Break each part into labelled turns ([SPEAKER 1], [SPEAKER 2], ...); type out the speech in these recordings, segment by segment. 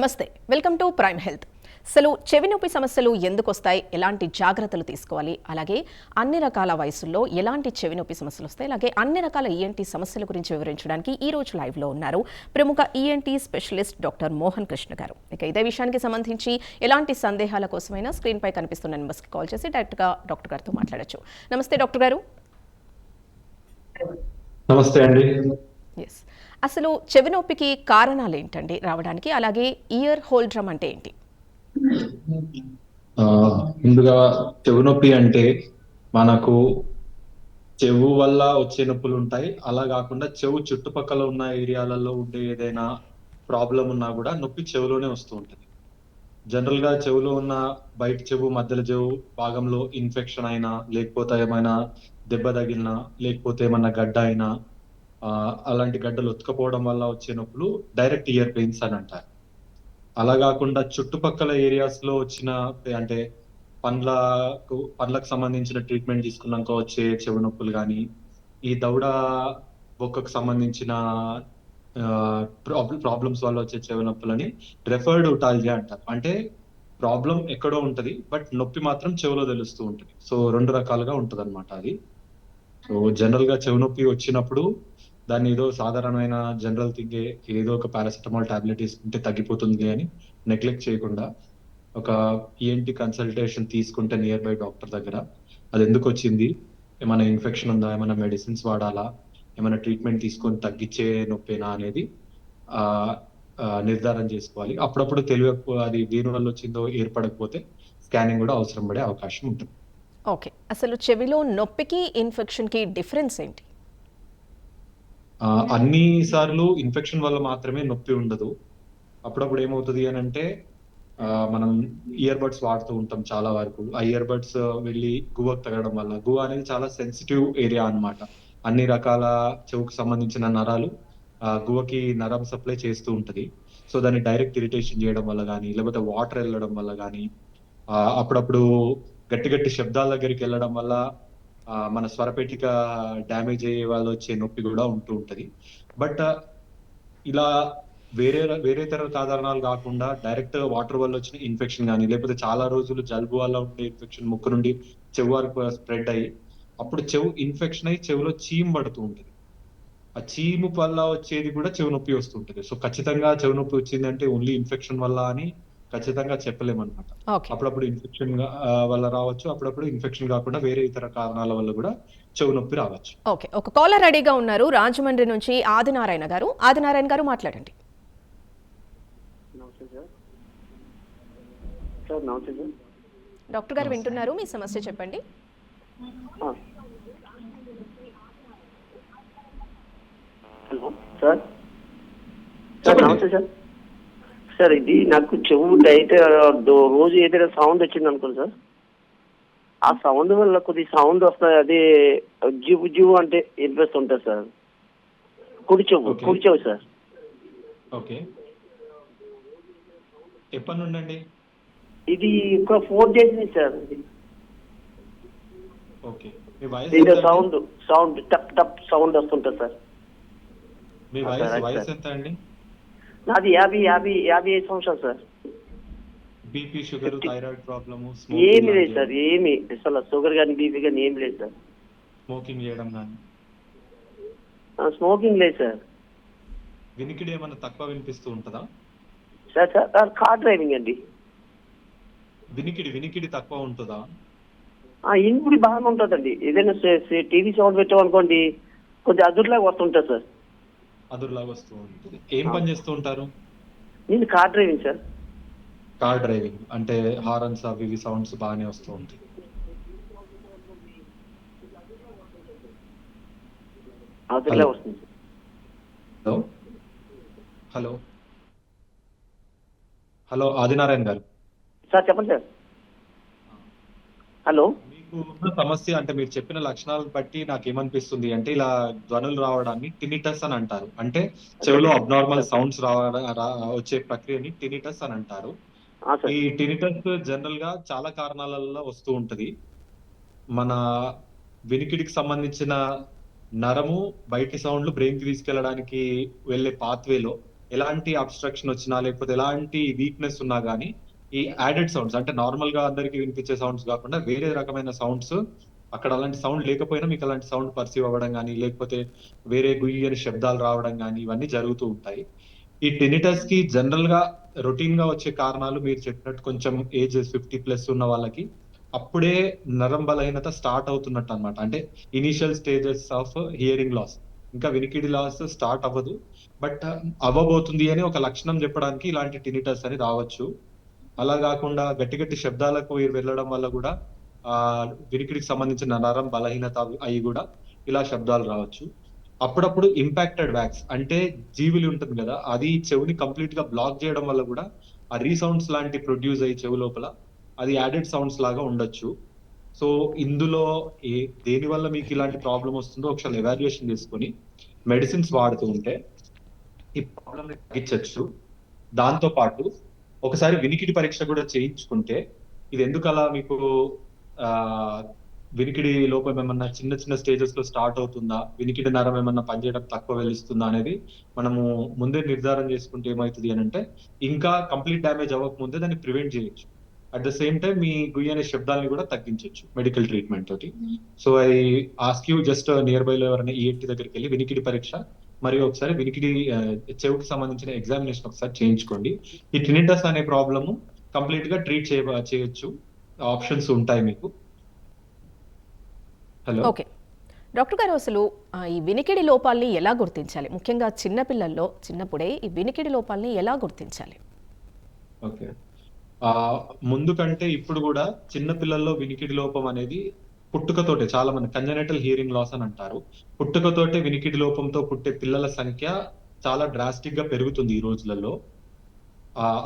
[SPEAKER 1] నమస్తే welcome to prime health. అసలు చెవి నొప్పి సమస్యలు ఎందుకు వస్తాయి? ఎలాంటి జాగ్రత్తలు తీసుకోవాలి? అలాగే అన్ని రకాల వయసుల్లో ఎలాంటి చెవి నొప్పి సమస్యలు వస్తాయి? అలాగే అన్ని రకాల ఈఎన్టీ సమస్యల గురించి వివరించడానికి ఈ రోజు లైవ్లో ఉన్నారు ప్రముఖ ENT specialist doctor Mohan Krishna garu. ఇక ఇదే విషయానికి సంబంధించి ఎలాంటి సందేహాల కోసమైనా స్క్రీన్పై కనిపిస్తున్న నెంబర్స్కి కాల్ చేసి డైరెక్ట్గా డాక్టర్ గారితో మాట్లాడొచ్చు. నమస్తే డాక్టర్ గారు.
[SPEAKER 2] నమస్తే అండి.
[SPEAKER 1] ఎస్ అసలు చెవి నొప్పికి కారణాలు ఏంటండి రావడానికి? అలాగే ఇయర్ హోల్ డ్రమ్ అంటే ఏంటి?
[SPEAKER 2] ముందుగా చెవి నొప్పి అంటే మనకు చెవు వల్ల వచ్చే నొప్పులు ఉంటాయి. అలా కాకుండా చెవు చుట్టుపక్కల ఉన్న ఏరియాలలో ఉండే ఏదైనా ప్రాబ్లం ఉన్నా కూడా నొప్పి చెవులోనే వస్తూ ఉంటుంది. జనరల్గా చెవులో ఉన్న బయట చెవు మధ్యలో చెవు భాగంలో ఇన్ఫెక్షన్ అయినా లేకపోతే ఏమైనా దెబ్బ తగిలినా లేకపోతే ఏమన్నా గడ్డ అయినా అలాంటి గడ్డలు ఉతకపోవడం వల్ల వచ్చే నొప్పులు డైరెక్ట్ ఇయర్ పెయిన్స్ అని అంటారు. అలా కాకుండా చుట్టుపక్కల ఏరియాస్లో వచ్చిన అంటే పండ్లకు పండ్లకు సంబంధించిన ట్రీట్మెంట్ తీసుకున్నాక వచ్చే చెవి నొప్పులు కానీ ఈ దౌడ బొక్కకు సంబంధించిన ప్రాబ్లమ్స్ వల్ల వచ్చే చెవి నొప్పులని రెఫర్డ్ ఉటాలజీ అంటారు. అంటే ప్రాబ్లం ఎక్కడో ఉంటది బట్ నొప్పి మాత్రం చెవిలో తెలుస్తూ ఉంటుంది. సో రెండు రకాలుగా ఉంటది అనమాట అది. సో జనరల్గా చెవి నొప్పి వచ్చినప్పుడు దాన్ని ఏదో సాధారణమైన జనరల్ థింగ్ ఏదో ఒక పారాసిటమాల్ టాబ్లెట్ తీసుకుంటే తగ్గిపోతుంది అని నెగ్లెక్ట్ చేయకుండా ఒక ఈఎన్టీ కన్సల్టేషన్ తీసుకుంటే నియర్ బై డాక్టర్ దగ్గర అది ఎందుకు వచ్చింది? ఏమైనా ఇన్ఫెక్షన్ ఉందా? ఏమైనా మెడిసిన్స్ వాడాలా? ఏమైనా ట్రీట్మెంట్ తీసుకొని తగ్గించే నొప్పేనా అనేది నిర్ధారణ చేసుకోవాలి. అప్పుడప్పుడు తెలియక అది దీని వల్ల వచ్చిందో ఏర్పడకపోతే స్కానింగ్ కూడా అవసరం పడే అవకాశం ఉంటుంది.
[SPEAKER 1] ఓకే. అసలు చెవిలో నొప్పికి ఇన్ఫెక్షన్కి డిఫరెన్స్ ఏంటి?
[SPEAKER 2] అన్ని సార్లు ఇన్ఫెక్షన్ వల్ల మాత్రమే నొప్పి ఉండదు. అప్పుడప్పుడు ఏమవుతుంది అని అంటే మనం ఇయర్ బడ్స్ వాడుతూ ఉంటాం చాలా వరకు. ఆ ఇయర్ బడ్స్ వెళ్ళి గువకు తగలడం వల్ల. గువ అనేది చాలా సెన్సిటివ్ ఏరియా అన్నమాట. అన్ని రకాల చెవుకు సంబంధించిన నరాలు గువకి నరం సప్లై చేస్తూ ఉంటది. సో దాన్ని డైరెక్ట్ ఇరిటేషన్ చేయడం వల్ల కానీ లేకపోతే వాటర్ వెళ్ళడం వల్ల కానీ అప్పుడప్పుడు గట్టి గట్టి శబ్దాల దగ్గరికి వెళ్ళడం వల్ల మన స్వరపేటిక డ్యామేజ్ అయ్యే వాళ్ళు వచ్చే నొప్పి కూడా ఉంటూ ఉంటది. బట్ ఇలా వేరే వేరే తర సాధారణాలు కాకుండా డైరెక్ట్ వాటర్ వల్ల వచ్చిన ఇన్ఫెక్షన్ కానీ లేకపోతే చాలా రోజులు జలుబు వల్ల ఉండే ఇన్ఫెక్షన్ ముక్కు నుండి చెవు వరకు స్ప్రెడ్ అయ్యి అప్పుడు చెవు ఇన్ఫెక్షన్ అయ్యి చెవులో చీమ్ పడుతూ ఉంటుంది. ఆ చీము వల్ల వచ్చేది కూడా చెవు నొప్పి వస్తుంటది సో ఖచ్చితంగా చెవు నొప్పి వచ్చిందంటే ఓన్లీ ఇన్ఫెక్షన్ వల్ల అని ఖచ్చితంగా చెప్పలేమన్నమాట.
[SPEAKER 1] ఓకే.
[SPEAKER 2] అప్పుడప్పుడు ఇన్ఫెక్షన్ వల్ల రావచ్చు. అప్పుడప్పుడు ఇన్ఫెక్షన్ కాకుండా వేరే ఇతర కారణాల వల్ల కూడా చెవు నొప్పి రావచ్చు.
[SPEAKER 1] ఓకే. ఒక కాలర్ రెడీగా ఉన్నారు రాజమండ్రి నుంచి ఆదినారాయణ గారు. ఆదినారాయణ గారు మాట్లాడండి.
[SPEAKER 3] నమస్తే సార్. సార్ నమస్తే సార్.
[SPEAKER 1] డాక్టర్ గారు వింటున్నారు. మీ సమస్య చెప్పండి.
[SPEAKER 3] సార్. సార్. నమస్తే సార్. సార్ ఇది నాకు చెవు డైట్ రోజు ఏదైనా సౌండ్ వచ్చింది అనుకోండి సార్. ఆ సౌండ్ వల్ల కొద్ది సౌండ్ వస్తుంది అది జివ్ జివ్ అంటే వినిపిస్తుంటుంది సార్. కుడి చెవు. కుడి చెవు సార్.
[SPEAKER 2] ఓకే. ఎప్పటి నుండి అండి
[SPEAKER 3] ఇది ఒక ఫోర్ డేస్ నుంచి సార్. ఇది.
[SPEAKER 2] ఓకే. మీ వయసు
[SPEAKER 3] దీంట్లో
[SPEAKER 2] ఎంత అండి?
[SPEAKER 3] సౌండ్ సౌండ్ టప్ టప్ సౌండ్ వస్తుంటుంది సార్.
[SPEAKER 2] మీ వయసు వయసు. ఎంత అండి
[SPEAKER 3] నాది యాభై యాభై యాభై ఐదు సంవత్సరాలు sir
[SPEAKER 2] BP sugar thyroid problem
[SPEAKER 3] ఏమి లేదు సార్ ఏమి అసలు షుగర్ కానీ బీపీ కానీ ఏమి లేదు సార్
[SPEAKER 2] స్మోకింగ్ చేయడం కానీ
[SPEAKER 3] స్మోకింగ్ లేదు సార్
[SPEAKER 2] వినికిడి ఏమైనా తక్కువ వినిపిస్తూ ఉంటుందా?
[SPEAKER 3] సార్ సార్ కార్ డ్రైవింగ్ అండి.
[SPEAKER 2] వినికిడి వినికిడి తక్కువ ఉంటుందా?
[SPEAKER 3] ఆ, ఇనుపుడి బాగానే ఉంటుందండి. ఏదైనా టీవీ సౌండ్ పెట్టామనుకోండి కొద్దిగా అదురులాగా వస్తుంటుంది సార్
[SPEAKER 2] అదురులాగా వస్తూ ఉంటుంది. ఏం పని చేస్తూ ఉంటారు?
[SPEAKER 3] నేను car driving sir
[SPEAKER 2] car driving అంటే హారన్స్ అవి ఇవి సౌండ్స్ బాగానే వస్తూ ఉంటాయి. హలో హలో హలో ఆదినారాయణ గారు.
[SPEAKER 3] సార్ చెప్పండి సార్ హలో
[SPEAKER 2] ఉన్న సమస్య అంటే మీరు చెప్పిన లక్షణాలను బట్టి నాకు ఏమనిపిస్తుంది అంటే ఇలా ధ్వనులు రావడాన్ని టినిటస్ అని అంటారు. అంటే చెవిలో అబ్నార్మల్ సౌండ్స్ రావడం వచ్చే ప్రక్రియని టినిటస్ అని అంటారు. ఈ టినిటస్ జనరల్గా చాలా కారణాలలో వస్తూ ఉంటది. మన వినికిడికి సంబంధించిన నరము బయటి సౌండ్లు బ్రెయిన్కి తీసుకెళ్ళడానికి వెళ్ళే పాత్వేలో ఎలాంటి అబ్స్ట్రక్షన్ వచ్చినా లేకపోతే ఎలాంటి వీక్నెస్ ఉన్నా కానీ ఈ యాడెడ్ సౌండ్స్ అంటే నార్మల్గా అందరికి వినిపించే సౌండ్స్ కాకుండా వేరే రకమైన సౌండ్స్ అక్కడ అలాంటి సౌండ్ లేకపోయినా మీకు అలాంటి సౌండ్ పర్సీవ్ అవ్వడం కానీ లేకపోతే వేరే గుయ్యని శబ్దాలు రావడం కానీ ఇవన్నీ జరుగుతూ ఉంటాయి. ఈ టెనిటస్కి జనరల్గా రొటీన్గా వచ్చే కారణాలు మీరు చెప్పినట్టు కొంచెం ఏజ్ ఫిఫ్టీ ప్లస్ ఉన్న వాళ్ళకి అప్పుడే నరం బలహీనత స్టార్ట్ అవుతున్నట్టు అనమాట అంటే initial stages of hearing loss ఇంకా వినికిడి లాస్ స్టార్ట్ అవ్వదు. బట్ అవ్వబోతుంది అని ఒక లక్షణం చెప్పడానికి ఇలాంటి టినిటస్ అని రావచ్చు. అలా కాకుండా గట్టి గట్టి శబ్దాలకు వెళ్ళడం వల్ల కూడా ఆ వినికిడికి సంబంధించిన నరం బలహీనత అవి కూడా ఇలా శబ్దాలు రావచ్చు. అప్పుడప్పుడు ఇంపాక్టెడ్ వ్యాక్స్ అంటే జీవులు ఉంటుంది కదా అది చెవిని కంప్లీట్గా బ్లాక్ చేయడం వల్ల కూడా ఆ రీసౌండ్స్ లాంటి ప్రొడ్యూస్ అయ్యి చెవి లోపల అది యాడెడ్ సౌండ్స్ లాగా ఉండొచ్చు. సో ఇందులో ఏ దేని వల్ల మీకు ఇలాంటి ప్రాబ్లం వస్తుందో ఒకసారి ఎవాల్యుయేషన్ చేసుకొని మెడిసిన్స్ వాడుతూ ఉంటే ఈ ప్రాబ్లం తగ్గించవచ్చు దాంతో పాటు ఒకసారి వినికిడి పరీక్ష కూడా చేయించుకుంటే ఇది ఎందుకు అలా మీకు ఆ వినికిడి లోపం ఏమన్నా చిన్న చిన్న స్టేజెస్లో స్టార్ట్ అవుతుందా? వినికిడి నరం ఏమన్నా పనిచేయడం తక్కువ వెలుస్తుందా అనేది మనము ముందే నిర్ధారణ చేసుకుంటే ఏమవుతుంది అని అంటే ఇంకా కంప్లీట్ డ్యామేజ్ అవ్వక ముందే దాన్ని ప్రివెంట్ చేయొచ్చు. అట్ ద సేమ్ టైం మీ గుయ్యి అనే శబ్దాలని కూడా తగ్గించవచ్చు మెడికల్ ట్రీట్మెంట్ తోటి. So I ask you just nearby లో ఎవరైనా ఈఎన్టీ దగ్గరికి వెళ్ళి వినికిడి పరీక్ష మరియు ఒకసారి వినికిడి చెవికి సంబంధించిన ఎగ్జామినేషన్ ఒకసారి చేయించుకోండి. ఈ ట్రినిటస్ అనే ప్రాబ్లమ్ కంప్లీట్గా ట్రీట్ చేయ చేయొచ్చు. ఆప్షన్స్ ఉంటాయి మీకు. హలో
[SPEAKER 1] ఓకే డాక్టర్ గారు అసలు ఈ వినికిడి లోపాలని ఎలా గుర్తించాలి? ముఖ్యంగా చిన్నపిల్లల్లో చిన్నప్పుడే ఈ వినికిడి లోపాలని ఎలా గుర్తించాలి?
[SPEAKER 2] ఓకే ముందు కంటే ఇప్పుడు కూడా చిన్న పిల్లల్లో వినికిడి లోపం అనేది పుట్టుకతోటే చాలా మంది కంజనైటల్ హియరింగ్ లాస్ అని అంటారు. పుట్టుకతోటే వినికిడి లోపంతో పుట్టే పిల్లల సంఖ్య చాలా డ్రాస్టిక్గా పెరుగుతుంది ఈ రోజులలో.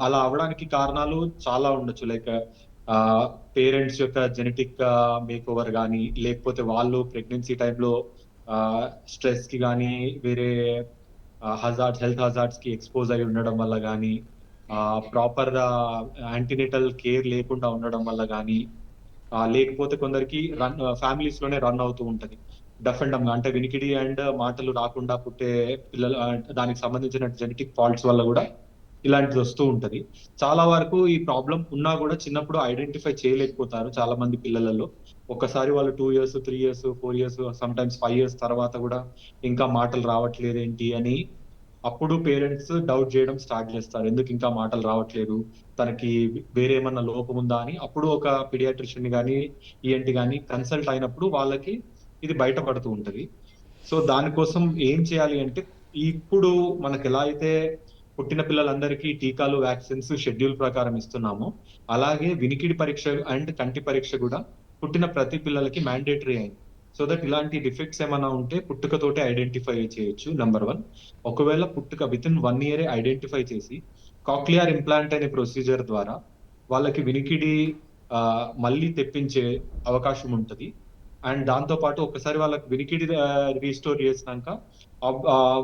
[SPEAKER 2] అలా అవడానికి కారణాలు చాలా ఉండొచ్చు. లైక్ పేరెంట్స్ యొక్క జెనెటిక్ మేక్ ఓవర్ కానీ లేకపోతే వాళ్ళు ప్రెగ్నెన్సీ టైంలో స్ట్రెస్కి కానీ వేరే హజార్డ్స్ హెల్త్ హజార్డ్స్కి ఎక్స్పోజ్ అయి ఉండడం వల్ల కానీ ప్రాపర్ యాంటీనేటల్ కేర్ లేకుండా ఉండడం వల్ల కానీ లేకపోతే కొందరికి రన్ ఫ్యామిలీస్లోనే రన్ అవుతూ ఉంటది. డఫ్ అండ్ డమ్ అంటే వినికిడి అండ్ మాటలు రాకుండా పుట్టే పిల్లలు దానికి సంబంధించిన జెనెటిక్ ఫాల్ట్స్ వల్ల కూడా ఇలాంటిది వస్తూ ఉంటది. చాలా వరకు ఈ ప్రాబ్లం ఉన్నా కూడా చిన్నప్పుడు ఐడెంటిఫై చేయలేకపోతారు చాలా మంది పిల్లలలో. ఒక్కసారి వాళ్ళు two years three years four years sometimes five years తర్వాత కూడా ఇంకా మాటలు రావట్లేదు ఏంటి అని అప్పుడు పేరెంట్స్ డౌట్ చేయడం స్టార్ట్ చేస్తారు. ఎందుకు ఇంకా మాటలు రావట్లేదు? తనకి వేరేమన్నా లోపం ఉందా అని? అప్పుడు ఒక పిడియాట్రిషియన్ కానీ ఈఎన్టి కానీ కన్సల్ట్ అయినప్పుడు వాళ్ళకి ఇది బయటపడుతూ ఉంటుంది. సో దానికోసం ఏం చేయాలి అంటే ఇప్పుడు మనకు ఎలా అయితే పుట్టిన పిల్లలందరికీ టీకాలు వ్యాక్సిన్స్ షెడ్యూల్ ప్రకారం ఇస్తున్నామో అలాగే వినికిడి పరీక్ష అండ్ కంటి పరీక్ష కూడా పుట్టిన ప్రతి పిల్లలకి మ్యాండేటరీ అయింది. సో దట్ ఇలాంటి డిఫెక్ట్స్ ఏమైనా ఉంటే పుట్టుకతోటే ఐడెంటిఫై చేయొచ్చు నంబర్ వన్ ఒకవేళ పుట్టుక with in one year identify చేసి కాక్లియర్ ఇంప్లాంట్ అనే ప్రొసీజర్ ద్వారా వాళ్ళకి వినికిడి మళ్ళీ తెప్పించే అవకాశం ఉంటుంది. అండ్ దాంతో పాటు ఒకసారి వాళ్ళకి వినికిడి రీస్టోర్ చేసినాక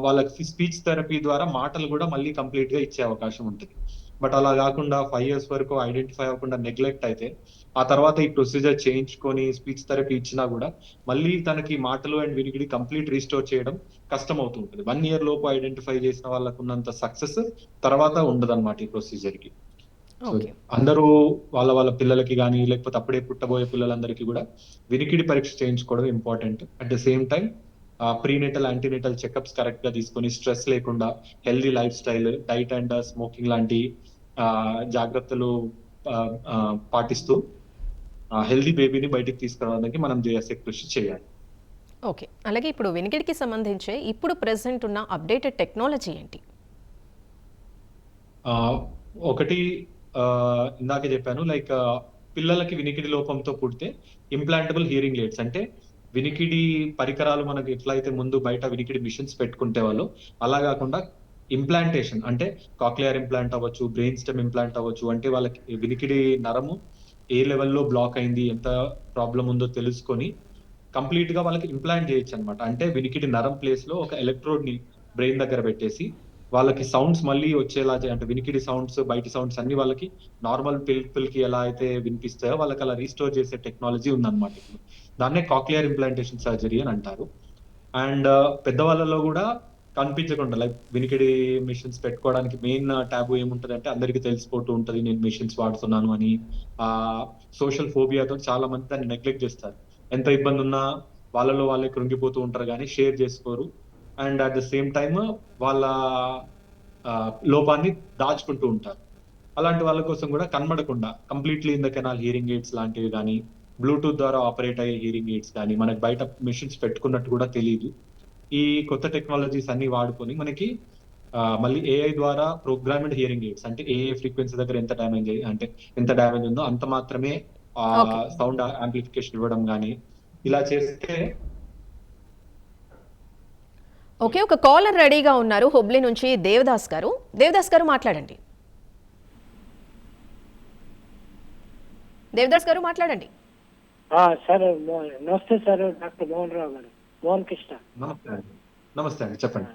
[SPEAKER 2] వాళ్ళకి స్పీచ్ థెరపీ ద్వారా మాటలు కూడా మళ్ళీ కంప్లీట్గా ఇచ్చే అవకాశం ఉంటుంది. బట్ అలా కాకుండా ఫైవ్ ఇయర్స్ వరకు ఐడెంటిఫై అవ్వకుండా నెగ్లెక్ట్ అయితే ఆ తర్వాత ఈ ప్రొసీజర్ చేయించుకొని స్పీచ్ థెరపీ ఇచ్చినా కూడా మళ్ళీ తనకి మాటలు అండ్ వినికిడి కంప్లీట్ రీస్టోర్ చేయడం కష్టం అవుతుంటుంది వన్ ఇయర్ లోపు ఐడెంటిఫై చేసిన వాళ్ళకు ఉన్నంత సక్సెస్ తర్వాత ఉండదన్నమాట ఈ
[SPEAKER 1] ప్రొసీజర్కి.
[SPEAKER 2] అందరూ వాళ్ళ వాళ్ళ పిల్లలకి కానీ లేకపోతే అప్పుడే పుట్టబోయే పిల్లలందరికీ కూడా వినికిడి పరీక్ష చేయించుకోవడం important at the same time prenatal antenatal checkups కరెక్ట్గా తీసుకొని స్ట్రెస్ లేకుండా healthy lifestyle diet and smoking లాంటి జాగ్రత్తలు పాటిస్తూ హెల్దీ బేబీని బయటికి తీసుకురావడానికి మనం చేసే కృషి చేయాలి.
[SPEAKER 1] ఓకే. అలాగే ఇప్పుడు వినికిడికి సంబంధించి ఇప్పుడు ప్రెసెంట్ ఉన్న అప్డేటెడ్ టెక్నాలజీ ఏంటి?
[SPEAKER 2] ఒకటి ఆ, ఇందాకే చెప్పాను లైక్ పిల్లలకి వినికిడి లోపంతో పుడితే ఇంప్లాంటబుల్ హియరింగ్ ఎయిడ్స్. అంటే వినికిడి పరికరాలు మనకి ఎట్లయితే ముందు బయట వినికిడి మిషన్స్ పెట్టుకుంటే వాళ్ళు అలా కాకుండా ఇంప్లాంటేషన్ అంటే కాక్లియర్ ఇంప్లాంట్ అవ్వచ్చు బ్రెయిన్ స్టెమ్ ఇంప్లాంట్ అవ్వచ్చు అంటే వాళ్ళకి వినికిడి నరము ఏ లెవెల్లో బ్లాక్ అయింది ఎంత ప్రాబ్లం ఉందో తెలుసుకొని కంప్లీట్గా వాళ్ళకి ఇంప్లాంట్ చేయొచ్చు అనమాట అంటే వినికిడి నరం ప్లేస్లో ఒక ఎలక్ట్రోడ్ని బ్రెయిన్ దగ్గర పెట్టేసి వాళ్ళకి సౌండ్స్ మళ్ళీ వచ్చేలా అంటే వినికిడి సౌండ్స్ బయట సౌండ్స్ అన్ని వాళ్ళకి నార్మల్ పీపుల్కి ఎలా అయితే వినిపిస్తాయో వాళ్ళకి అలా రీస్టోర్ చేసే టెక్నాలజీ ఉందన్నమాట ఇప్పుడు. దాన్నే కాక్లియర్ ఇంప్లాంటేషన్ సర్జరీ అని అంటారు. అండ్ పెద్దవాళ్ళలో కూడా కనిపించకుండా లైక్ వినికిడి మిషన్స్ పెట్టుకోవడానికి మెయిన్ ట్యాబు ఏముంటది అంటే అందరికీ తెలిసిపోతూ ఉంటది నేను మిషన్స్ వాడుతున్నాను అని. ఆ సోషల్ ఫోబియాతో చాలా మంది దాన్ని నెగ్లెక్ట్ చేస్తారు. ఎంత ఇబ్బంది ఉన్నా వాళ్ళలో వాళ్ళే కృంగిపోతూ ఉంటారు కానీ షేర్ చేసుకోరు. And at the same time వాళ్ళ లోపాన్ని దాచుకుంటూ ఉంటారు. అలాంటి వాళ్ళ కోసం కూడా కనబడకుండా completely in the canal hearing aids లాంటివి కానీ బ్లూటూత్ ద్వారా ఆపరేట్ అయ్యే హియరింగ్ ఎయిడ్స్ కానీ మనకి బయట మిషన్స్ పెట్టుకున్నట్టు కూడా తెలియదు ఈ కొత్త టెక్నాలజీస్ అన్ని వాడుకొని మనకి మళ్ళీ ఏఐ ద్వారా ప్రోగ్రామ్డ్ హియరింగ్ ఎయిడ్స్ అంటే ఏ ఫ్రీక్వెన్సీ దగ్గర ఎంత డ్యామేజ్ అంటే ఎంత డ్యామేజ్ ఉందో అంత మాత్రమే. సౌండ్ యాంప్లిఫికేషన్ ఇవ్వడం కానీ ఇలా చేస్తే
[SPEAKER 1] ఓకే ఒక కాలర్ రెడీగా ఉన్నారు హుబ్లీ నుంచి దేవదాస్ గారు. దేవదాస్ గారు మాట్లాడండి. దేవదాస్ గారు మాట్లాడండి.
[SPEAKER 4] ఆ, సార్ నమస్తే సార్ డాక్టర్ మోహన్ రావు గారు. మోహన్ కృష్ణ
[SPEAKER 2] నమస్తే నమస్తే అండి చెప్పండి.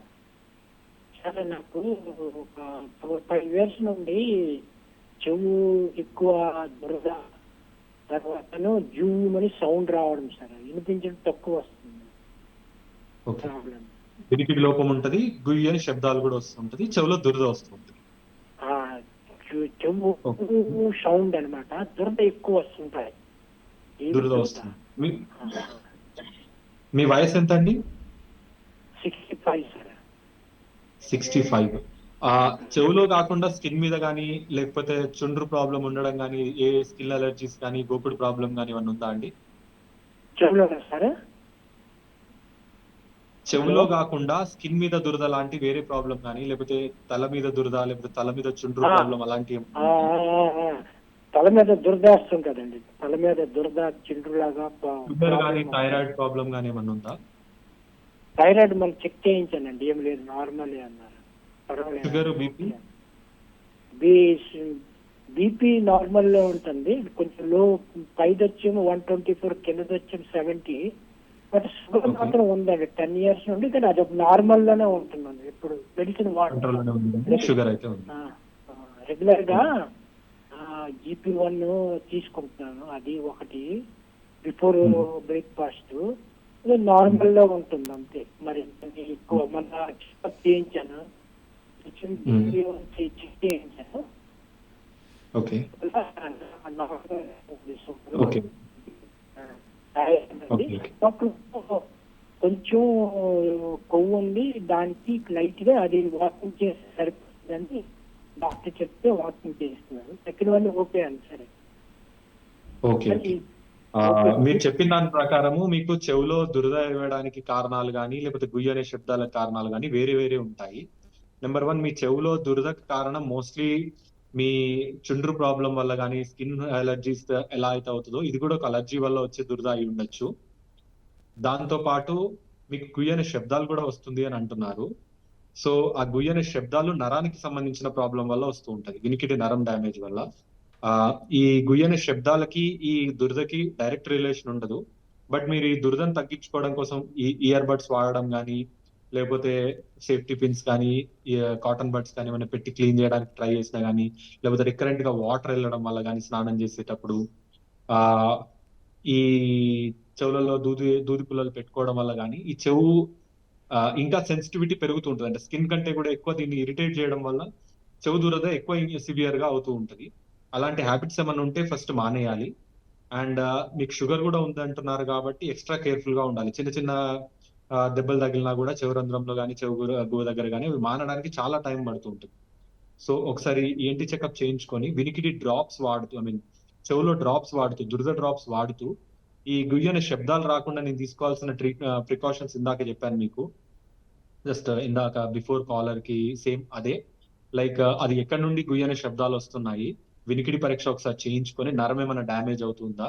[SPEAKER 4] సార్ నాకు ఒక ఫైవ్ ఇయర్స్ నుండి చెవు ఎక్కువ దురద తర్వాతను జూమని సౌండ్ రావడం సార్. వినిపించడం తక్కువ వస్తుంది. ప్రాబ్లం.
[SPEAKER 2] వినికిడి లోపం ఉంటది గుయ్యి అని శబ్దాలు కూడా వస్తుంటది చెవిలో దురద వస్తుంది
[SPEAKER 4] చెవు సౌండ్ అన్నమాట. దురద ఎక్కువ వస్తుంటాయి.
[SPEAKER 2] దురద వస్తుంది. మీ వయసు ఎంత అండి
[SPEAKER 4] సిక్స్టీ ఫైవ్
[SPEAKER 2] చెవులో కాకుండా స్కిన్ మీద కానీ లేకపోతే చుండ్రు ప్రాబ్లం ఉండడం కానీ ఏ స్కిన్ అలర్జీస్ కానీ గోకుడు ప్రాబ్లం కానీ ఏమన్నా ఉందా అండి?
[SPEAKER 4] చెవులో
[SPEAKER 2] కాకుండా స్కిన్ మీద దురద లాంటి వేరే ప్రాబ్లం కానీ లేకపోతే తల మీద దురద లేకపోతే తల మీద చుండ్రు. ప్రాబ్లం అలాంటి.
[SPEAKER 4] తల మీద దురద వస్తుంటదండి తల మీద దురద చిండ్రులాగా
[SPEAKER 2] థైరాయిడ్ ప్రాబ్లం కానీ ఏమన్నా ఉందా?
[SPEAKER 4] థైరాయిడ్ మళ్ళీ చెక్ చేయించానండి ఏం లేదు నార్మల్ అన్నారు.
[SPEAKER 2] Sugar BP?
[SPEAKER 4] బీపీ నార్మల్లో ఉంటుంది. కొంచెం లో పైది వచ్చేమో వన్ ట్వంటీ ఫోర్ కిందది వచ్చేమో సెవెంటీ. But sugar. మాత్రం ఉందండి. టెన్ ఇయర్స్ నుండి కానీ అది నార్మల్లోనే ఉంటున్నాను ఇప్పుడు మెడిసిన్ వాడుతున్నాను
[SPEAKER 2] షుగర్ అయితే
[SPEAKER 4] రెగ్యులర్గా జీపీ వన్ తీసుకుంటున్నాను. అది ఒకటి. బిఫోర్. బ్రేక్ఫాస్ట్ నార్మల్లో ఉంటుంది అంతే. మరి ఎక్కువ. మన చేయించాను.
[SPEAKER 2] ఓకే ఓకే
[SPEAKER 4] కొంచెం కొవ్వు ఉంది. దానికి లైట్గా అది వాకింగ్ చేస్తే సరిపోతుందని డాక్టర్ చెప్తే వాకింగ్ చేస్తున్నాను సెకండ్ వన్ ఓకే అని సరే
[SPEAKER 2] ఓకే మీరు చెప్పిన దాని ప్రకారము మీకు చెవులో దురద ఇవ్వడానికి కారణాలు కానీ లేకపోతే గుయ్య అనే శబ్దాల కారణాలు కానీ వేరే వేరే ఉంటాయి నెంబర్ వన్ మీ చెవులో దురదకు కారణం మోస్ట్లీ మీ చుండ్రు ప్రాబ్లం వల్ల కానీ స్కిన్ అలర్జీస్ ఎలా అయితే అవుతుందో ఇది కూడా ఒక అలర్జీ వల్ల వచ్చే దురద అయి ఉండొచ్చు దాంతో పాటు మీకు గుయ్య అనే శబ్దాలు కూడా వస్తుంది అని అంటున్నారు సో ఆ గుయ్య అనే శబ్దాలు నరానికి సంబంధించిన ప్రాబ్లం వల్ల వస్తూ ఉంటది వినికిడి నరం డ్యామేజ్ వల్ల. ఆ ఈ గుయ్యని శబ్దాలకి ఈ దురదకి డైరెక్ట్ రిలేషన్ ఉండదు. బట్ మీరు ఈ దురదను తగ్గించుకోవడం కోసం ఈ ఇయర్ బడ్స్ వాడడం కానీ లేకపోతే సేఫ్టీ పిన్స్ కానీ కాటన్ బడ్స్ కానీ ఏమైనా పెట్టి క్లీన్ చేయడానికి ట్రై చేసినా కానీ లేకపోతే రికరెంట్గా వాటర్ వెళ్ళడం వల్ల కానీ స్నానం చేసేటప్పుడు ఆ ఈ చెవులలో దూది దూది పుల్లలు పెట్టుకోవడం వల్ల కానీ ఈ చెవు ఇంకా సెన్సిటివిటీ పెరుగుతూ ఉంటుంది అంటే స్కిన్ కంటే కూడా ఎక్కువ దీన్ని ఇరిటేట్ చేయడం వల్ల చెవు దురద ఎక్కువ సివియర్గా అవుతూ ఉంటుంది. అలాంటి హ్యాబిట్స్ ఏమైనా ఉంటే ఫస్ట్ మానేయాలి. అండ్ మీకు షుగర్ కూడా ఉంది అంటున్నారు కాబట్టి ఎక్స్ట్రా కేర్ఫుల్గా ఉండాలి. చిన్న చిన్న దెబ్బలు తగిలినా కూడా చెవు రంధ్రంలో కానీ చెవు గువ దగ్గర కానీ అవి మానడానికి చాలా టైం పడుతూ ఉంటుంది సో ఒకసారి ఏంటి చెకప్ చేయించుకొని వినికిడి డ్రాప్స్ వాడుతూ ఐ మీన్ చెవులో డ్రాప్స్ వాడుతూ దురద డ్రాప్స్ వాడుతూ ఈ గుయ్యని శబ్దాలు రాకుండా నేను తీసుకోవాల్సిన ట్రీట్ ప్రికాషన్స్ ఇందాక చెప్పాను మీకు. జస్ట్ ఇందాక బిఫోర్ కాలర్కి సేమ్ అదే. లైక్ అది ఎక్కడి నుండి గుయ్యని శబ్దాలు వస్తున్నాయి? వినికిడి పరీక్ష ఒకసారి చేయించుకొని నరం ఏమైనా డ్యామేజ్ అవుతుందా?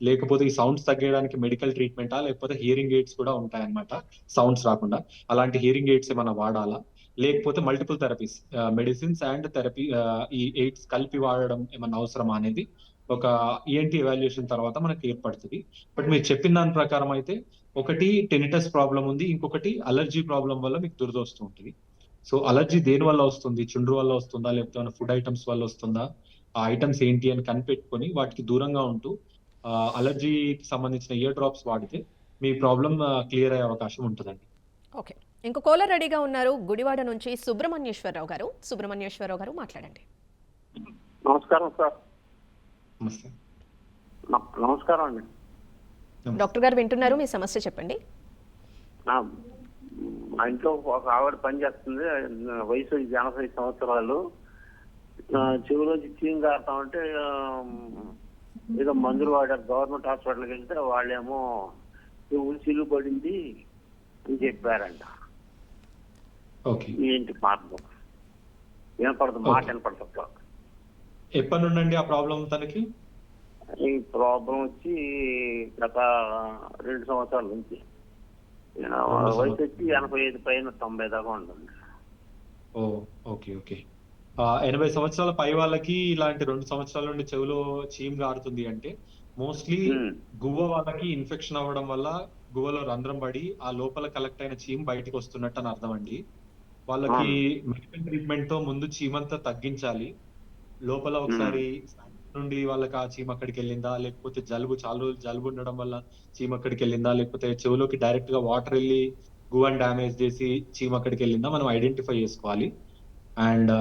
[SPEAKER 2] లేకపోతే ఈ సౌండ్స్ తగ్గడానికి మెడికల్ ట్రీట్మెంటా? లేకపోతే హియరింగ్ ఎయిడ్స్ కూడా ఉంటాయన్నమాట సౌండ్స్ రాకుండా. అలాంటి హియరింగ్ ఎయిడ్స్ ఏమైనా వాడాలా? లేకపోతే multiple therapies medicines and therapy ఈ ఎయిడ్స్ కలిపి వాడడం ఏమైనా అవసరమా అనేది ఒక E ఈఎన్టీ ఎవాల్యుయేషన్ తర్వాత మనకి ఏర్పడుతుంది. బట్ మీరు చెప్పిన దాని ప్రకారం అయితే ఒకటి టెనిటస్ ప్రాబ్లం ఉంది ఇంకొకటి అలర్జీ ప్రాబ్లం వల్ల మీకు దురద వస్తూ ఉంటుంది. సో అలర్జీ దేని వల్ల వస్తుంది? చుండ్రు వల్ల వస్తుందా? లేకపోతే ఫుడ్ ఐటమ్స్ వల్ల వస్తుందా? ఆ ఐటమ్స్ ఏంటి అని కనిపెట్టుకొని వాటికి దూరంగా ఉంటూ అలర్జీకి సంబంధించిన ఇయర్ డ్రాప్స్ వాడితే మీ ప్రాబ్లం క్లియర్ అయ్యే అవకాశం ఉంటుందండి.
[SPEAKER 1] ఓకే ఇంకో కోలర్ రెడీగా ఉన్నారు. గుడివాడ నుంచి సుబ్రహ్మణ్యేశ్వరరావు గారు. సుబ్రహ్మణ్యేశ్వరరావు గారు మాట్లాడండి.
[SPEAKER 3] నమస్కారం సార్.
[SPEAKER 2] నమస్తే.
[SPEAKER 3] నమస్కారం అండి.
[SPEAKER 1] డాక్టర్ గారు వింటున్నారు మీ సమస్య చెప్పండి.
[SPEAKER 3] మా ఇంట్లో ఒక ఆవిడ పని చేస్తుంది వయసు ఎనభై సంవత్సరాలు. ఆ, చెవిలో చీమ్ కారుతా ఉంటే ఆ, ఏదో మందులు వాడారు గవర్నమెంట్ హాస్పిటల్కి వెళ్తే వాళ్ళేమో చెవులు చిల్లు పడింది అని చెప్పారంట.
[SPEAKER 2] ఓకే.
[SPEAKER 3] ఏంటి మార్గం. వినపడదు మాట. వినపడదు
[SPEAKER 2] ఎప్పటి నుండి ఆ ప్రాబ్లం తనకి?
[SPEAKER 3] ఈ ప్రాబ్లం వచ్చి గత రెండు సంవత్సరాల నుంచి. వయసు వచ్చి ఎనభై ఐదు పైన తొంభై దాకా ఉంటుంది.
[SPEAKER 2] ఓ ఓకే ఓకే. ఎనభై సంవత్సరాల పై వాళ్ళకి ఇలాంటి రెండు సంవత్సరాల నుండి చెవిలో చీమ్ గారుతుంది అంటే మోస్ట్లీ. గువ్వ వాళ్ళకి ఇన్ఫెక్షన్ అవ్వడం వల్ల గువ్వలో రంధ్రం పడి ఆ లోపల కలెక్ట్ అయిన చీమ్ బయటకు వస్తున్నట్టు అని అర్థం అండి. వాళ్ళకి మెడికల్ ట్రీట్మెంట్తో ముందు చీమంతా తగ్గించాలి. లోపల ఒకసారి నుండి వాళ్ళకి ఆ చీమ అక్కడికి వెళ్ళిందా? లేకపోతే జలుబు చాలా రోజులు జలుబు ఉండడం వల్ల చీమ అక్కడికి వెళ్ళిందా? లేకపోతే చెవులోకి డైరెక్ట్గా వాటర్ వెళ్ళి గువన్ డ్యామేజ్ చేసి చీమ అక్కడికి వెళ్ళిందా? మనం ఐడెంటిఫై చేసుకోవాలి. అండ్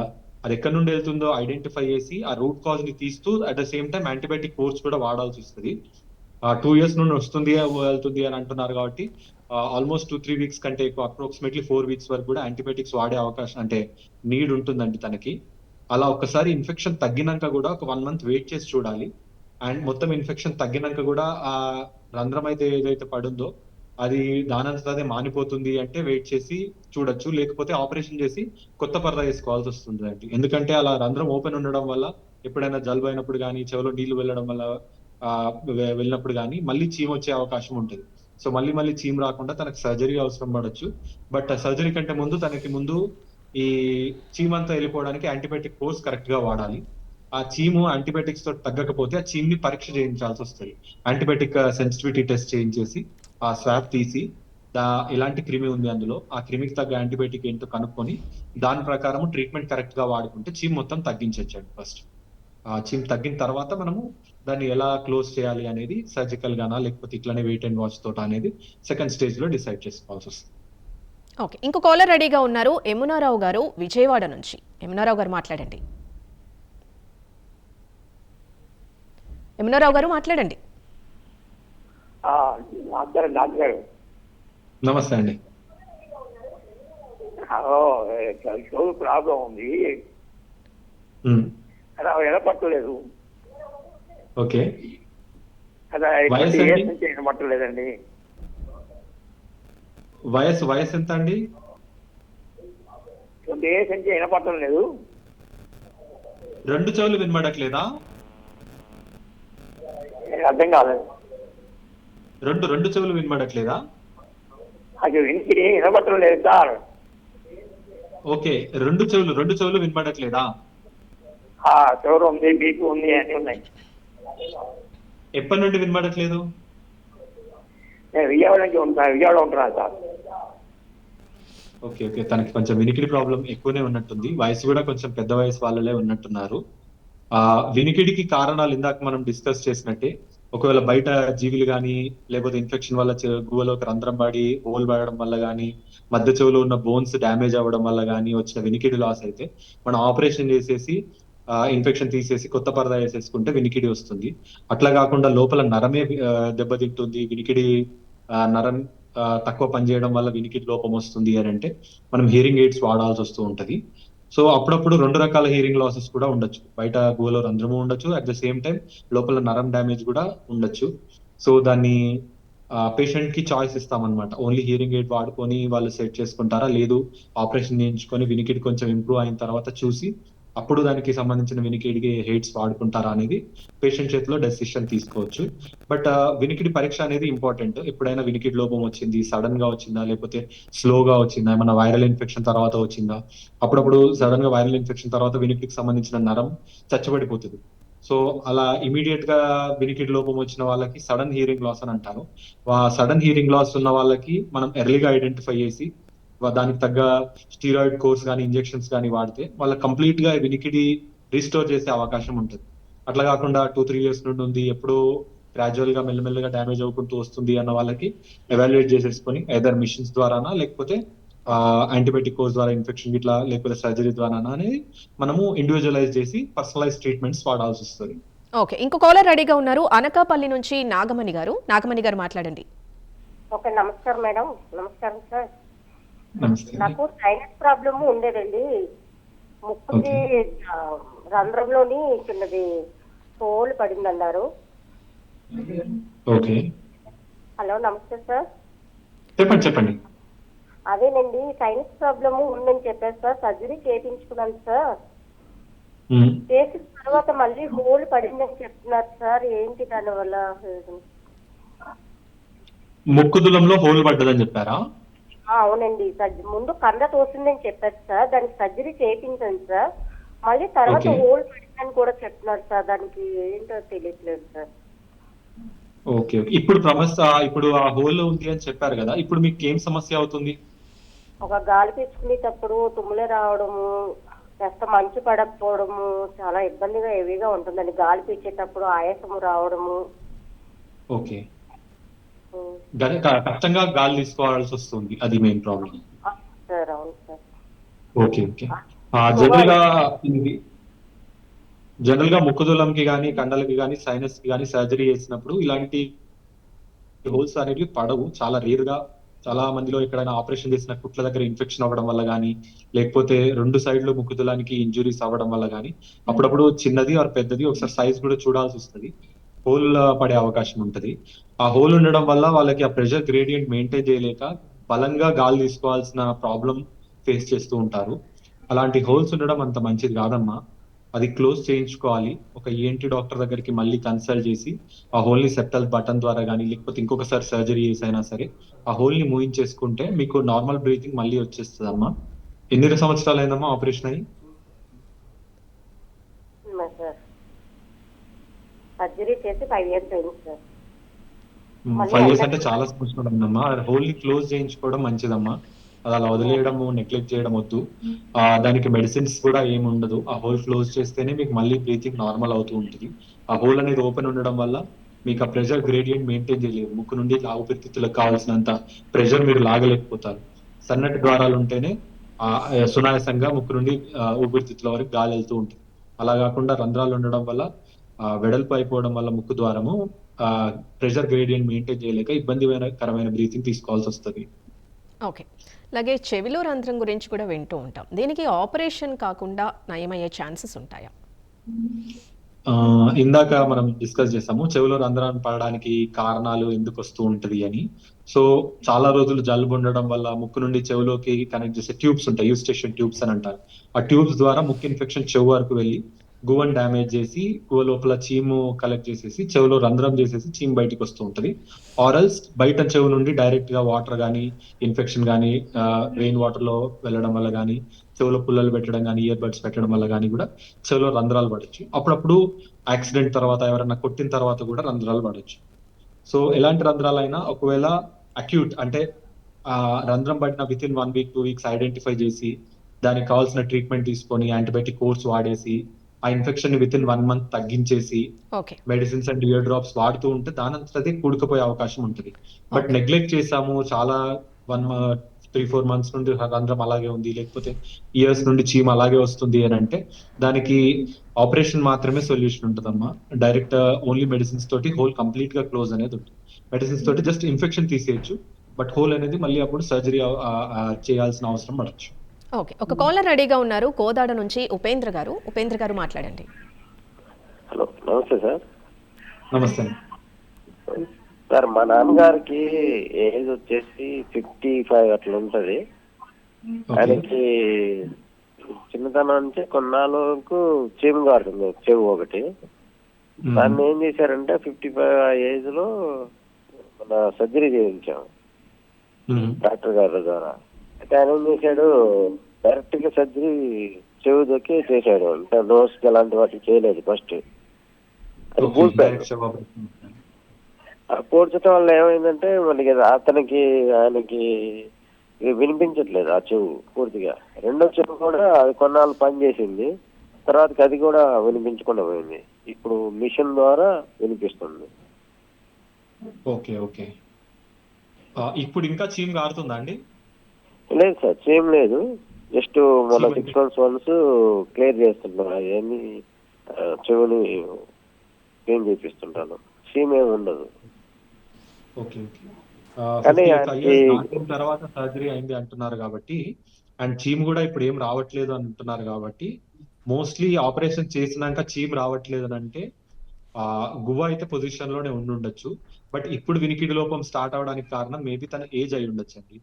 [SPEAKER 2] అది ఎక్కడి నుండి వెళ్తుందో ఐడెంటిఫై చేసి ఆ రూట్ కాజ్ని తీస్తూ at the same time antibiotic course కూడా వాడాల్సి వస్తుంది. టూ ఇయర్స్ నుండి వస్తుంది వెళ్తుంది అని అంటున్నారు కాబట్టి ఆల్మోస్ట్ టూ త్రీ వీక్స్ కంటే ఎక్కువ అప్రాక్సిమేట్లీ ఫోర్ వీక్స్ వరకు కూడా యాంటీబయాటిక్స్ వాడే అవకాశం అంటే నీడ్ ఉంటుందండి తనకి. అలా ఒక్కసారి ఇన్ఫెక్షన్ తగ్గినాక కూడా ఒక వన్ మంత్ వెయిట్ చేసి చూడాలి. అండ్ మొత్తం ఇన్ఫెక్షన్ తగ్గినాక కూడా ఆ రంధ్రం అయితే ఏదైతే పడుందో అది దానంతట అదే మానిపోతుంది అంటే వెయిట్ చేసి చూడొచ్చు. లేకపోతే ఆపరేషన్ చేసి కొత్త పరద వేసుకోవాల్సి వస్తుంది అండి. ఎందుకంటే అలా రంధ్రం ఓపెన్ ఉండడం వల్ల ఎప్పుడైనా జలుబు అయినప్పుడు కానీ చెవిలో నీళ్ళు వెళ్ళడం వల్ల వెళ్ళినప్పుడు కానీ మళ్ళీ చీమ వచ్చే అవకాశం ఉంటుంది. సో మళ్ళీ మళ్ళీ చీమ రాకుండా తనకు సర్జరీ అవసరం పడవచ్చు బట్ సర్జరీ కంటే ముందు తనకి ముందు ఈ చీమంతా వెళ్ళిపోవడానికి యాంటీబయాటిక్ కోర్స్ కరెక్ట్గా వాడాలి. ఆ చీము యాంటీబయాటిక్స్తో తగ్గకపోతే ఆ చీమ్ని పరీక్ష చేయించాల్సి వస్తుంది. యాంటీబయాటిక్ సెన్సిటివిటీ టెస్ట్ చేయించేసి ఆ స్వాబ్ తీసి దా ఎలాంటి క్రిమి ఉంది అందులో ఆ క్రిమికి తగ్గ యాంటీబయాటిక్ ఏంటో కనుక్కొని దాని ప్రకారం ట్రీట్మెంట్ కరెక్ట్గా వాడుకుంటే చీమ్ మొత్తం తగ్గించండి ఫస్ట్. ఆ చీమ్ తగ్గిన తర్వాత మనము దాన్ని ఎలా క్లోజ్ చేయాలి అనేది సర్జికల్ గానా లేకపోతే ఇట్లానే వెయిట్ అండ్ వాచ్ తోట అనేది సెకండ్ స్టేజ్లో డిసైడ్ చేసుకోవాల్సి వస్తుంది.
[SPEAKER 1] ఓకే ఇంకో కాలర్ రెడీగా ఉన్నారు యమునారావు గారు విజయవాడ నుంచి. యమునారావు గారు మాట్లాడండి. యమునారావు గారు మాట్లాడండి.
[SPEAKER 2] నమస్తే అండి.
[SPEAKER 3] ప్రాబ్లం ఉంది.
[SPEAKER 2] ఉమ్,
[SPEAKER 3] అలా వినపట్టలేదు
[SPEAKER 2] ఓకే.
[SPEAKER 3] అలా వినపట్టలేదండి
[SPEAKER 2] వయసు వయసు ఎంత అండి
[SPEAKER 3] నుంచి వినపట్టడం లేదు.
[SPEAKER 2] రెండు చెవులు వినబడట్లేదా?
[SPEAKER 3] అర్థం కాలేదు.
[SPEAKER 2] రెండు రెండు చెవులు వినబడట్లేదా?
[SPEAKER 3] అది వినికి వినపట్టడం లేదు సార్.
[SPEAKER 2] ఓకే రెండు చెవులు రెండు చెవులు వినబడట్లేదా?
[SPEAKER 3] ఆ షుగర్ ఉంది బీపీ ఉంది అన్ని ఉన్నాయి.
[SPEAKER 2] ఎప్పటి నుండి వినబడట్లేదు?
[SPEAKER 3] నేను విజయవాడ నుంచి ఉంటున్నాను విజయవాడ ఉంటున్నాను సార్.
[SPEAKER 2] Okay okay. తనకి కొంచెం వినికిడి ప్రాబ్లం ఎక్కువనే ఉన్నట్టుంది. వయసు కూడా కొంచెం పెద్ద వయసు వాళ్ళలే ఉన్నట్టున్నారు. ఆ వినికిడికి కారణాలు ఇందాక మనం డిస్కస్ చేసినట్టే ఒకవేళ బయట జీవులు కానీ లేకపోతే ఇన్ఫెక్షన్ వల్ల గుహలోకి రంధ్రం పడి హోల్ పడడం వల్ల కానీ మధ్య చెవులో ఉన్న బోన్స్ డ్యామేజ్ అవ్వడం వల్ల కానీ వచ్చిన వినికిడి లాస్ అయితే మనం ఆపరేషన్ చేసేసి ఇన్ఫెక్షన్ తీసేసి కొత్త పరద వేసేసుకుంటే వినికిడి వస్తుంది. అట్లా కాకుండా లోపల నరమే దెబ్బతింటుంది. వినికిడి నరం తక్కువ పనిచేయడం వల్ల వినికి లోపం వస్తుంది అని అంటే మనం హియరింగ్ ఎయిడ్స్ వాడాల్సి వస్తూ ఉంటది. సో అప్పుడప్పుడు రెండు రకాల హియరింగ్ లాసెస్ కూడా ఉండొచ్చు. బయట గోలో రంధ్రము ఉండొచ్చు అట్ ద సేమ్ టైం లోపల నరం డ్యామేజ్ కూడా ఉండొచ్చు. సో దాన్ని పేషెంట్కి చాయిస్ ఇస్తామన్నమాట. ఓన్లీ హియరింగ్ ఎయిడ్ వాడుకొని వాళ్ళు సెట్ చేసుకుంటారా? లేదు ఆపరేషన్ చేయించుకొని వినికిడి కొంచెం ఇంప్రూవ్ అయిన తర్వాత చూసి అప్పుడు దానికి సంబంధించిన వినికిడికి హెయిడ్స్ వాడుకుంటారా అనేది పేషెంట్ చేతిలో డెసిషన్ తీసుకోవచ్చు. బట్ వినికిడి పరీక్ష అనేది ఇంపార్టెంట్. ఎప్పుడైనా వినికిడి లోపం వచ్చింది సడన్గా వచ్చిందా లేకపోతే స్లోగా వచ్చిందా ఏమైనా వైరల్ ఇన్ఫెక్షన్ తర్వాత వచ్చిందా? అప్పుడప్పుడు సడన్గా వైరల్ ఇన్ఫెక్షన్ తర్వాత వినికిడికి సంబంధించిన నరం చచ్చబడిపోతుంది. సో అలా ఇమీడియట్గా వినికిడి లోపం వచ్చిన వాళ్ళకి సడన్ హీరింగ్ లాస్ అని అంటారు. సడన్ హీరింగ్ లాస్ ఉన్న వాళ్ళకి మనం ఎర్లీగా ఐడెంటిఫై చేసి దానికి తగ్గ స్టీరాయిడ్ కోర్స్ కానీ ఇంజెక్షన్స్ కానీ వాడితే వాళ్ళ కంప్లీట్గా వినికిడి రిస్టోర్ చేసే అవకాశం ఉంటుంది. అట్లా కాకుండా టూ త్రీ ఇయర్స్ నుండి ఉంది ఎప్పుడో గ్రాడ్యువల్గా మెల్లమెల్లగా డ్యామేజ్ అవుకుంటూ వస్తుంది అన్న వాళ్ళకి ఎవాల్యుయేట్ చేసేసుకొని ఐదర్ మిషన్స్ ద్వారానా లేకపోతే యాంటీబయాటిక్ కోర్స్ ద్వారా ఇన్ఫెక్షన్ ఇట్లా లేకపోతే సర్జరీ ద్వారా అనేది మనము ఇండివిజువలైజ్ చేసి పర్సనలైజ్ ట్రీట్మెంట్స్ వాడాల్సి వస్తుంది.
[SPEAKER 1] ఓకే ఇంకో కాలర్ రెడీగా ఉన్నారు. అనకాపల్లి నుంచి నాగమణి గారు. నాగమణి గారు మాట్లాడండి.
[SPEAKER 5] ఓకే నమస్కారం మేడం. నమస్కారం సార్. నాకు సైనస్ ప్రాబ్లమ్ ఉండేదండి. ముక్కుకి రంధ్రంలోని చిన్నది హోల్ పడింది అన్నారు హలో నమస్తే సార్.
[SPEAKER 2] చెప్పండి చెప్పండి.
[SPEAKER 5] అదేనండి సైనస్ ప్రాబ్లమ్ ఉందని చెప్పారు సార్. సర్జరీ చేయించుకున్నాను సార్. చేసిన తర్వాత మళ్ళీ హోల్ పడిందని చెప్తున్నారు సార్. ఏంటి దానివల్ల?
[SPEAKER 2] ముక్కుదులంలో హోల్ పడ్డదని చెప్పారా?
[SPEAKER 5] అవునండి. సర్జ- ముందు కండ తోసిందని చెప్పారు సార్. దానికి సర్జరీ చేయించాను సార్. మళ్ళీ తర్వాత
[SPEAKER 2] Okay.
[SPEAKER 5] హోల్ పడిందని కూడా చెప్తున్నారు సార్. దానికి ఏంటో తెలియట్లేదు సార్.
[SPEAKER 2] Okay okay. ఇప్పుడు సమస్య ఇప్పుడు ఆ హోల్ ఉంది అని చెప్పారు కదా. ఇప్పుడు మీకు ఏం సమస్య అవుతుంది?
[SPEAKER 5] ఒక గాలి పీల్చుకునేటప్పుడు తుమ్ములే రావడము కాస్త మంచు పడకపోవడము చాలా ఇబ్బందిగా హెవీగా ఉంటుందండి. గాలి పీల్చేటప్పుడు ఆయాసము రావడము.
[SPEAKER 2] ఓకే. కష్టంగా గాలి తీసుకోవాల్సి వస్తుంది. అది మెయిన్ ప్రాబ్లం ఓకే ఓకే జనరల్గా జనరల్గా ముక్కుదులంకి కానీ కండలకి కానీ సైనస్కి కానీ సర్జరీ చేసినప్పుడు ఇలాంటి హోల్స్ అనేవి పడవు. చాలా రేర్గా చాలా మందిలో ఎక్కడైనా ఆపరేషన్ చేసిన కుట్ల దగ్గర ఇన్ఫెక్షన్ అవ్వడం వల్ల కానీ లేకపోతే రెండు సైడ్లు ముక్కుదులానికి ఇంజురీస్ అవ్వడం వల్ల కానీ అప్పుడప్పుడు చిన్నది ఆర్ పెద్దది ఒకసారి సైజ్ కూడా చూడాల్సి వస్తుంది. హోల్ పడే అవకాశం ఉంటది. ఆ హోల్ ఉండడం వల్ల వాళ్ళకి ఆ ప్రెషర్ గ్రేడియంట్ మెయింటైన్ చేయలేక బలంగా గాలి తీసుకోవాల్సిన ప్రాబ్లం ఫేస్ చేస్తూ ఉంటారు. అలాంటి హోల్స్ ఉండడం అంత మంచిది కాదమ్మా. అది క్లోజ్ చేయించుకోవాలి. ఒక ఈఎన్టీ డాక్టర్ దగ్గరికి మళ్ళీ కన్సల్ట్ చేసి ఆ హోల్ని సెప్టల్ బటన్ ద్వారా కానీ లేకపోతే ఇంకొకసారి సర్జరీ చేసైనా అయినా సరే ఆ హోల్ని మూయించేసుకుంటే మీకు నార్మల్ బ్రీతింగ్ మళ్ళీ వచ్చేస్తుంది అమ్మా ఎన్ని సంవత్సరాలు అయిందమ్మా ఆపరేషన్ అయ్యి?
[SPEAKER 5] సర్జరీ చేసి ఫైవ్ ఇయర్స్ అయింది సార్.
[SPEAKER 2] ఫైవ్ ఇయర్స్ అంటే చాలా సంవత్సరాలు ఉందమ్మా హోల్ని క్లోజ్ చేయించుకోవడం మంచిదమ్మా. అది అలా వదిలేయడము నెగ్లెక్ట్ చేయడం వద్దు. ఆ దానికి మెడిసిన్స్ కూడా ఏమి ఉండదు. ఆ హోల్ క్లోజ్ చేస్తేనే మీకు మళ్ళీ బ్రీతింగ్ నార్మల్ అవుతూ ఉంటుంది. ఆ హోల్ అనేది ఓపెన్ ఉండడం వల్ల మీకు ఆ ప్రెషర్ గ్రేడియంట్ మెయింటైన్ చేయలేరు. ముక్కు నుండి ఊపిరితిత్తులకు కావాల్సినంత ప్రెషర్ మీరు లాగలేకపోతారు. సన్నటి ద్వారాలు ఉంటేనే సునాయాసంగా ముక్కు నుండి ఊపిరితిత్తుల వరకు గాలి వెళ్తూ ఉంటుంది. అలా కాకుండా రంధ్రాలు ఉండడం వల్ల వెడల్పు అయిపోవడం వల్ల ముక్కు ద్వారము ప్రెషర్ గ్రేడియంట్ మెయింటైన్ చేయలేక ఇబ్బందికరమైన బ్రీతింగ్ తీసుకోవాల్సి వస్తుంది.
[SPEAKER 1] ఓకే. అలాగే చెవిలో రంధ్రం గురించి కూడా వింటూ ఉంటాం. దీనికి ఆపరేషన్ కాకుండా నయమయ్యే ఛాన్సెస్ ఉంటాయా?
[SPEAKER 2] ఇందాక మనం డిస్కస్ చేసాము చెవిలో రంధ్రాన్ని పడడానికి కారణాలు ఎందుకు వస్తూ ఉంటది అని. సో చాలా రోజులు జలుబు ఉండడం వల్ల ముక్కు నుండి చెవిలోకి కనెక్ట్ చేసే ట్యూబ్స్ ఉంటాయి యూస్టేషన్ ట్యూబ్స్ అని అంటారు. ఆ ట్యూబ్స్ ద్వారా ముక్కు ఇన్ఫెక్షన్ చెవు వరకు వెళ్ళి గువన్ డ్యామేజ్ చేసి గువ లోపల చీము కలెక్ట్ చేసేసి చెవిలో రంధ్రం చేసేసి చీమ్ బయటకు వస్తూ ఉంటుంది. ఆరల్స్ బయట చెవు నుండి డైరెక్ట్గా వాటర్ కానీ ఇన్ఫెక్షన్ కానీ రెయిన్ వాటర్లో వెళ్ళడం వల్ల కానీ చెవులో పుల్లలు పెట్టడం కానీ ఇయర్ బడ్స్ పెట్టడం వల్ల కానీ కూడా చెవిలో రంధ్రాలు పడవచ్చు అప్పుడప్పుడు యాక్సిడెంట్ తర్వాత ఎవరైనా కొట్టిన తర్వాత కూడా రంధ్రాలు పడవచ్చు సో ఎలాంటి రంధ్రాలైనా ఒకవేళ అక్యూట్ అంటే ఆ రంధ్రం పడిన with in one week two weeks identify చేసి దానికి కావాల్సిన ట్రీట్మెంట్ తీసుకొని యాంటీబయాటిక్ కోర్స్ వాడేసి ఆ infection with in one month తగ్గించేసి మెడిసిన్స్ అండ్ ఇయర్ డ్రాప్స్ వాడుతూ ఉంటే దానంతదే కూడుకుపోయే అవకాశం ఉంటుంది. బట్. నెగ్లెక్ట్ చేసాము చాలా వన్ త్రీ ఫోర్ మంత్స్ నుండి రంధ్రం అలాగే ఉంది. లేకపోతే ఇయర్స్ నుండి చీమ అలాగే వస్తుంది అని అంటే దానికి ఆపరేషన్ మాత్రమే సొల్యూషన్ ఉంటుందమ్మా. డైరెక్ట్ ఓన్లీ మెడిసిన్స్ తోటి హోల్ కంప్లీట్గా క్లోజ్ అనేది ఉంటుంది. మెడిసిన్స్ తోటి జస్ట్ ఇన్ఫెక్షన్ తీసేయచ్చు బట్ హోల్ అనేది మళ్ళీ అప్పుడు సర్జరీ చేయాల్సిన అవసరం పడచ్చు.
[SPEAKER 1] ఓకే ఒక కాలర్ రెడీగా ఉన్నారు. కోదాడ నుంచి ఉపేంద్ర గారు. ఉపేంద్ర గారు మాట్లాడండి.
[SPEAKER 3] హలో నమస్తే సార్.
[SPEAKER 2] నమస్తే.
[SPEAKER 3] సార్ మా నాన్నగారికి ఏజ్ వచ్చేసి ఫిఫ్టీ ఫైవ్ అట్లా ఉంటది. ఆయనకి చిన్నతనం నుంచి కొన్నాళ్ళ వరకు చెవి కారుతుంది చెవి ఒకటి. దాన్ని ఏం చేశారంటే ఫిఫ్టీ ఫైవ్ ఏజ్లో మన సర్జరీ చేయించాం. డాక్టర్ గారి ద్వారా. అయితే ఆయన ఏం చేశాడు డైరెక్ట్గా సర్జరీ చెవి దొక్కి చేశాడు. అంటే నోస్ అలాంటి వాటికి చేయలేదు ఫస్ట్ అది ఆ పూడ్చడం వల్ల ఏమైందంటే మనకి అతనికి ఆయనకి వినిపించట్లేదు ఆ చెవు పూర్తిగా. రెండో చెవు కూడా అది కొన్నాళ్ళు పని చేసింది. తర్వాతకి అది కూడా వినిపించకుండా పోయింది. ఇప్పుడు మిషన్ ద్వారా వినిపిస్తుంది.
[SPEAKER 2] ఓకే ఓకే ఇప్పుడు ఇంకా చీమ్ కారుతుందా అండి?
[SPEAKER 6] లేదు సార్ సేమ్ లేదు. జస్ట్ మన సిక్స్ మంత్స్ వన్స్ క్లియర్ చేస్తుంటాను అవన్నీ చెవుని క్లీన్ చేపిస్తుంటాను. సీమ్ ఏమి ఉండదు.
[SPEAKER 2] ఓకే ఓకే తర్వాత సర్జరీ అయింది అంటున్నారు కాబట్టి అండ్ చీమ్ కూడా ఇప్పుడు ఏం రావట్లేదు అంటున్నారు కాబట్టి మోస్ట్లీ ఆపరేషన్ చేసినాక చీమ్ రావట్లేదు అని అంటే ఆ గువ్వ అయితే పొజిషన్లోనే ఉండి ఉండొచ్చు బట్ ఇప్పుడు వినికిడి లోపం స్టార్ట్ అవడానికి కారణం మేబీ తన ఏజ్ అయి ఉండొచ్చు అండి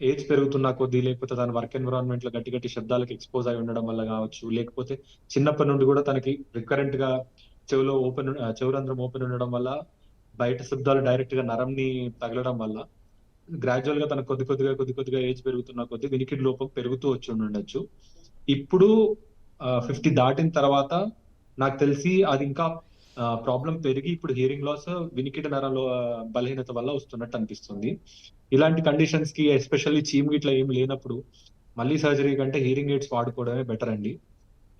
[SPEAKER 2] ఏజ్ పెరుగుతున్న కొద్దీ లేకపోతే తన వర్క్ ఎన్విరాన్మెంట్లో గట్టి గట్టి శబ్దాలకు ఎక్స్పోజ్ అయి ఉండడం వల్ల కావచ్చు. లేకపోతే చిన్నప్పటి నుండి కూడా తనకి రికరెంట్గా చెవిలో ఓపెన్ చెవురంధ్రం ఓపెన్ ఉండడం వల్ల బయట శబ్దాలు డైరెక్ట్గా నరంని తగలడం వల్ల గ్రాడ్యువల్గా తన కొద్ది కొద్దిగా కొద్ది కొద్దిగా ఏజ్ పెరుగుతున్న కొద్ది వినికిడి లోపం పెరుగుతూ వచ్చి ఉండొచ్చు. ఇప్పుడు ఫిఫ్టీ దాటిన తర్వాత నాకు తెలిసి అది ఇంకా ప్రాబ్లం పెరిగి ఇప్పుడు హియరింగ్ లాస్ వినికిడి నరంలో బలహీనత వల్ల వస్తున్నట్టు అనిపిస్తుంది. ఇలాంటి కండిషన్స్కి ఎస్పెషల్లీ చీమ్ గిట్లా ఏం లేనప్పుడు మళ్ళీ సర్జరీ కంటే హియరింగ్ ఎయిడ్స్ వాడుకోవడమే బెటర్ అండి.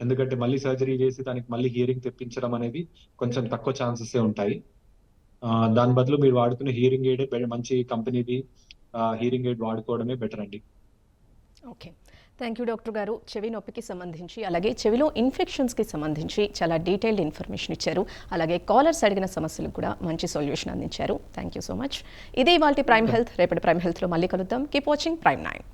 [SPEAKER 2] ఎందుకంటే మళ్ళీ సర్జరీ చేసి దానికి మళ్ళీ హియరింగ్ తెప్పించడం అనేది కొంచెం తక్కువ ఛాన్సెస్ ఉంటాయి. దాని బదులు మీరు వాడుకునే హియరింగ్ ఎయిడ్ మంచి కంపెనీది హియరింగ్ ఎయిడ్ వాడుకోవడమే బెటర్ అండి.
[SPEAKER 1] ఓకే థ్యాంక్ యూ డాక్టర్ గారు. చెవి నొప్పికి సంబంధించి అలాగే చెవిలో ఇన్ఫెక్షన్స్కి సంబంధించి చాలా డీటెయిల్డ్ ఇన్ఫర్మేషన్ ఇచ్చారు. అలాగే కాలర్స్ అడిగిన సమస్యలకు కూడా మంచి సొల్యూషన్ అందించారు. థ్యాంక్ యూ సో మచ్ ఇదే ఇవాళ ప్రైమ్ హెల్త్ రేపటి ప్రైమ్ హెల్త్లో మళ్ళీ కలుద్దాం. Keep watching prime nine